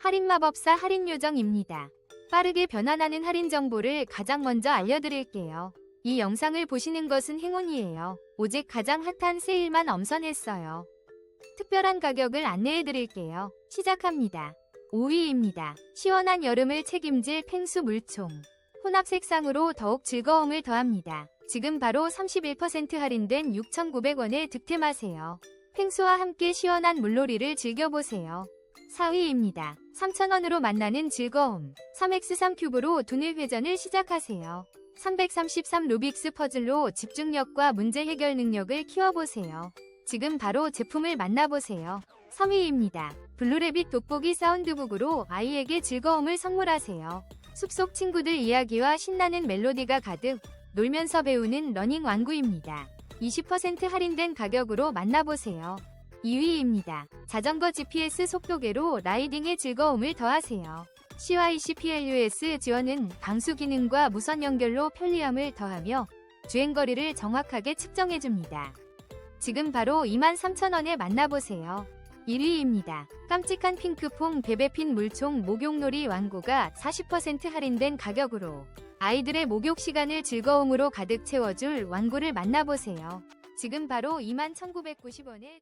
할인마법사 할인요정입니다. 빠르게 변환하는 할인 정보를 가장 먼저 알려드릴게요. 이 영상을 보시는 것은 행운이에요. 오직 가장 핫한 세일만 엄선했어요. 특별한 가격을 안내해드릴게요. 시작합니다. 5위입니다. 시원한 여름을 책임질 펭수 물총. 혼합 색상으로 더욱 즐거움을 더합니다. 지금 바로 31% 할인된 6,900원에 득템하세요. 펭수와 함께 시원한 물놀이를 즐겨보세요. 4위입니다. 3,000원으로 만나는 즐거움. 3x3 큐브로 두뇌 회전을 시작하세요. 333 루빅스 퍼즐로 집중력과 문제 해결 능력을 키워보세요. 지금 바로 제품을 만나보세요. 3위입니다. 블루레빗 돋보기 사운드북으로 아이에게 즐거움을 선물하세요. 숲속 친구들 이야기와 신나는 멜로디가 가득 놀면서 배우는 러닝 완구입니다. 20% 할인된 가격으로 만나보세요. 2위입니다. 자전거 GPS 속도계로 라이딩의 즐거움을 더하세요. CYC PLUS 지원은 방수 기능과 무선 연결로 편리함을 더하며 주행거리를 정확하게 측정해줍니다. 지금 바로 23,000원에 만나보세요. 1위입니다. 깜찍한 핑크퐁 베베핀 물총 목욕놀이 완구가 40% 할인된 가격으로 아이들의 목욕 시간을 즐거움으로 가득 채워줄 완구를 만나보세요. 지금 바로 21,990원에